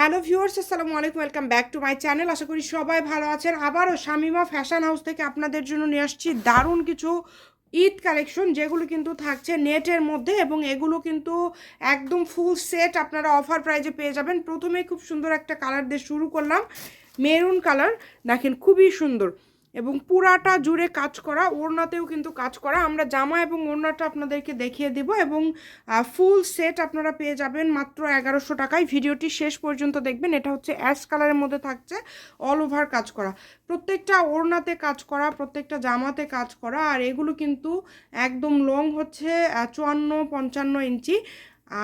Hello viewers, আসসালামু আলাইকুম, welcome back to my channel. আশা করি সবাই ভালো আছেন। আবারও শামিমা ফ্যাশন হাউস থেকে আপনাদের জন্য নিয়ে আসছি দারুণ কিছু ঈদ কালেকশন, যেগুলো কিন্তু থাকছে নেটের মধ্যে এবং এগুলো কিন্তু একদম ফুল সেট আপনারা অফার প্রাইজে পেয়ে যাবেন। প্রথমে খুব সুন্দর একটা কালার দিয়ে শুরু করলাম। মেরুন কালার, দেখেন খুবই সুন্দর। এবং পুরাটা জুড়ে কাজ করা, ওড়নাতেও কিন্তু কাজ করা। আমরা জামা এবং ওড়নাটা আপনাদেরকে দেখিয়ে দিব এবং ফুল সেট আপনারা পেয়ে যাবেন মাত্র এগারোশো টাকায়। ভিডিওটি শেষ পর্যন্ত দেখবেন। এটা হচ্ছে অ্যাশ কালারের মধ্যে থাকছে, অল ওভার কাজ করা। প্রত্যেকটা ওড়নাতে কাজ করা, প্রত্যেকটা জামাতে কাজ করা, আর এগুলো কিন্তু একদম লং হচ্ছে চুয়ান্ন, পঞ্চান্ন ইঞ্চি।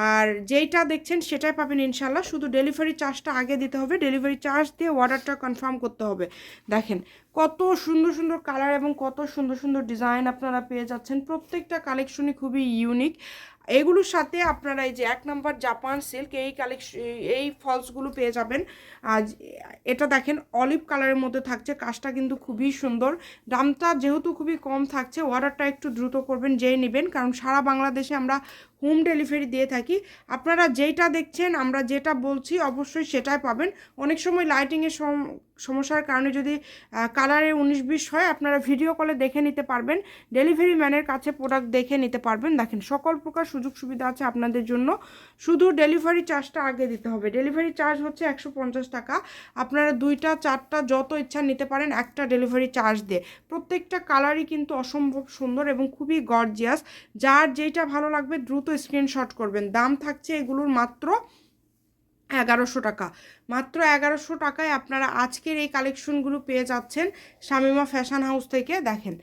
আর যেইটা দেখছেন সেটাই পাবেন ইনশাল্লাহ শুধু ডেলিভারি চার্জটা আগে দিতে হবে। ডেলিভারি চার্জ দিয়ে অর্ডারটা কনফার্ম করতে হবে। দেখেন কত সুন্দর সুন্দর কালার এবং কত সুন্দর সুন্দর ডিজাইন আপনারা পেয়ে যাচ্ছেন। প্রত্যেকটা কালেকশনই খুবই ইউনিক এগুলোর সাথে আপনারা এই যে এক নাম্বার জাপান সিল্ক এই কালেকশন এই ফলসগুলো পেয়ে যাবেন। আজ এটা দেখেন অলিভ কালারের মধ্যে থাকছে। কাজটা কিন্তু খুবই সুন্দর। দামটা যেহেতু খুবই কম থাকছে অর্ডারটা একটু দ্রুত করবেন, যেই নেবেন। কারণ সারা বাংলাদেশে আমরা হোম ডেলিভারি দিয়ে থাকি। আপনারা যেইটা দেখছেন, আমরা যেটা বলছি, অবশ্যই সেটাই পাবেন। অনেক সময় লাইটিংয়ের সমস্যার কারণে যদি কালারে উনিশ বিশ হয়, আপনারা ভিডিও কলে দেখে নিতে পারবেন। ডেলিভারি ম্যানের কাছে প্রোডাক্ট দেখে নিতে পারবেন। দেখেন, সকল প্রকার সুযোগ সুবিধা আছে আপনাদের জন্য। শুধু ডেলিভারি চার্জটা আগে দিতে হবে। ডেলিভারি চার্জ হচ্ছে একশো পঞ্চাশ টাকা। আপনারা দুইটা, চারটা যত ইচ্ছা নিতে পারেন, একটা ডেলিভারি চার্জ দিয়ে। প্রত্যেকটা কালারই কিন্তু অসম্ভব সুন্দর এবং খুবই গর্জিয়াস যার যেটা ভালো লাগবে, দ্রুত স্ক্রিনশট করবেন। দাম থাকছে এগুলোর মাত্র এগারোশো টাকা। মাত্র এগারোশো টাকায় আপনারা আজকের এই কালেকশনগুলো পেয়ে যাচ্ছেন শামিমা ফ্যাশন হাউস থেকে। দেখেন,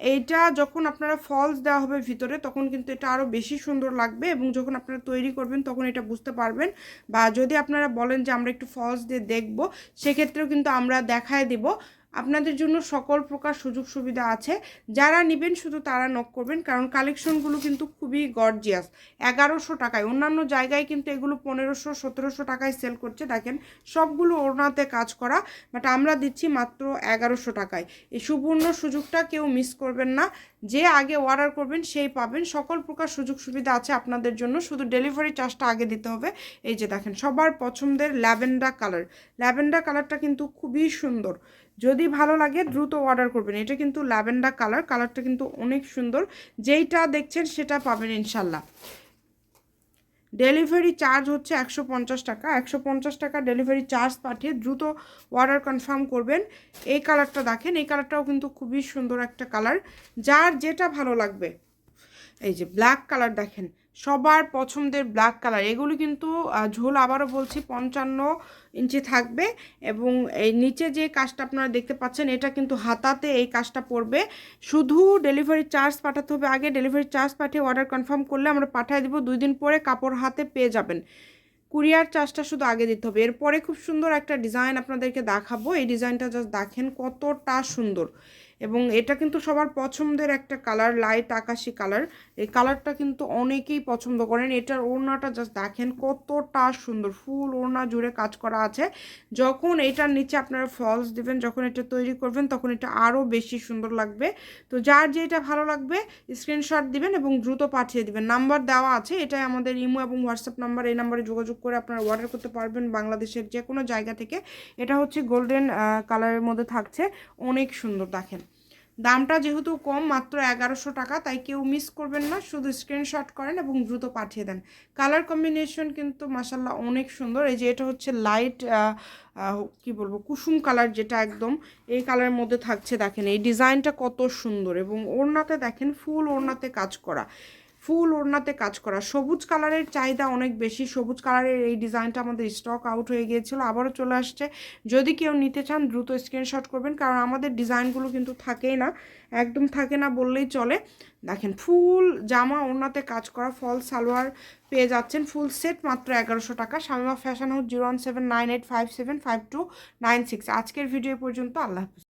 এইটা যখন আপনারা ফলস দেওয়া হবে ভিতরে, তখন কিন্তু এটা আরও বেশি সুন্দর লাগবে এবং যখন আপনারা তৈরি করবেন, তখন এটা বুঝতে পারবেন। বা যদি আপনারা বলেন যে আমরা একটু ফলস দিয়ে দেখব, সেক্ষেত্রেও কিন্তু আমরা দেখায় দিব। আপনাদের জন্য সকল প্রকার সুযোগ সুবিধা আছে। যারা নেবেন শুধু তারা নক করবেন, কারণ কালেকশনগুলো কিন্তু খুবই গর্জিয়াস এগারোশো টাকায়, অন্যান্য জায়গায় কিন্তু এগুলো পনেরোশো, সতেরোশো টাকায় সেল করছে। দেখেন, সবগুলো ওড়নাতে কাজ করা বাট আমরা দিচ্ছি মাত্র এগারোশো টাকায়। এই সুবর্ণ সুযোগটা কেউ মিস করবেন না। যে আগে অর্ডার করবেন, সেই পাবেন। সকল প্রকার সুযোগ সুবিধা আছে আপনাদের জন্য। শুধু ডেলিভারি চার্জটা আগে দিতে হবে। এই যে দেখেন, সবার পছন্দের ল্যাভেন্ডার কালার ল্যাভেন্ডার কালারটা কিন্তু খুবই সুন্দর। যদি ভালো লাগে, দ্রুত অর্ডার করবেন। এটা কিন্তু ল্যাভেন্ডার কালার কালারটা কিন্তু অনেক সুন্দর। যেইটা দেখছেন, সেটা পাবেন ইনশাল্লাহ। ডেলিভারি চার্জ হচ্ছে একশো পঞ্চাশ টাকা। একশো পঞ্চাশ টাকা ডেলিভারি চার্জ পাঠিয়ে দ্রুত অর্ডার কনফার্ম করবেন। এই কালারটা দেখেন, এই কালারটাও কিন্তু খুবই সুন্দর একটা কালার যার যেটা ভালো লাগবে। এই যে ব্ল্যাক কালার দেখেন। সবার পছন্দের ব্ল্যাক কালার এগুলো কিন্তু ঝোল আবারও বলছি, পঞ্চান্ন ইঞ্চি থাকবে এবং এই নিচে যে কাজটা আপনারা দেখতে পাচ্ছেন, এটা কিন্তু হাতাতে এই কাজটা পড়বে। শুধু ডেলিভারি চার্জ পাঠাতে হবে আগে। ডেলিভারি চার্জ পাঠিয়ে অর্ডার কনফার্ম করলে আমরা পাঠিয়ে দেবো, দুই দিন পরে কাপড় হাতে পেয়ে যাবেন। কুরিয়ার চার্জটা শুধু আগে দিতে হবে। এরপরে খুব সুন্দর একটা ডিজাইন আপনাদেরকে দেখাবো। এই ডিজাইনটা জাস্ট দেখেন কতটা সুন্দর। এবং এটা কিন্তু সবার পছন্দের একটা কালার লাইট আকাশি কালার এই কালারটা কিন্তু অনেকেই পছন্দ করেন। এটার ওড়নাটা জাস্ট দেখেন কতটা সুন্দর। ফুল ওড়না জুড়ে কাজ করা আছে। যখন এটার নিচে আপনারা ফলস দিবেন, যখন এটা তৈরি করবেন, তখন এটা আরও বেশি সুন্দর লাগবে। তো যার যেটা ভালো লাগবে স্ক্রিনশট দিবেন এবং দ্রুত পাঠিয়ে দিবেন। নাম্বার দেওয়া আছে, এটাই আমাদের ইমো এবং হোয়াটসঅ্যাপ নাম্বার এই নাম্বারে যোগাযোগ করে আপনারা অর্ডার করতে পারবেন বাংলাদেশের যে কোনো জায়গা থেকে। এটা হচ্ছে গোল্ডেন কালারের মধ্যে থাকছে। অনেক সুন্দর, দেখেন। দামটা যেহেতু কম, মাত্র এগারোশো টাকা, তাই কেউ মিস করবেন না। শুধু স্ক্রিনশট করেন এবং দ্রুত পাঠিয়ে দেন। কালার কম্বিনেশন কিন্তু মাসাল্লাহ অনেক সুন্দর। এই যে এটা হচ্ছে লাইট কি বলব, কুসুম কালার যেটা একদম, এই কালারের মধ্যে থাকছে। দেখেন, এই ডিজাইনটা কত সুন্দর এবং ওড়নাতে দেখেন ফুল ওড়নাতে কাজ করা। ফুল ওড়নাতে কাজ করা। সবুজ কালারের চাহিদা অনেক বেশি। সবুজ কালারের এই ডিজাইনটা আমাদের স্টক আউট হয়ে গিয়েছিল, আবারও চলে আসছে। যদি কেউ নিতে চান, দ্রুত স্ক্রিনশট করবেন, কারণ আমাদের ডিজাইনগুলো কিন্তু থাকেই না, একদম থাকে না বললেই চলে। দেখেন, ফুল, জামা ওড়নাতে কাজ করা, ফল, সালোয়ার পেয়ে যাচ্ছেন। ফুল সেট মাত্র এগারোশো টাকা। Shamima fashion house zero one seven nine eight five seven five two nine six আজকের ভিডিও পর্যন্ত আল্লাহ হাফিজ।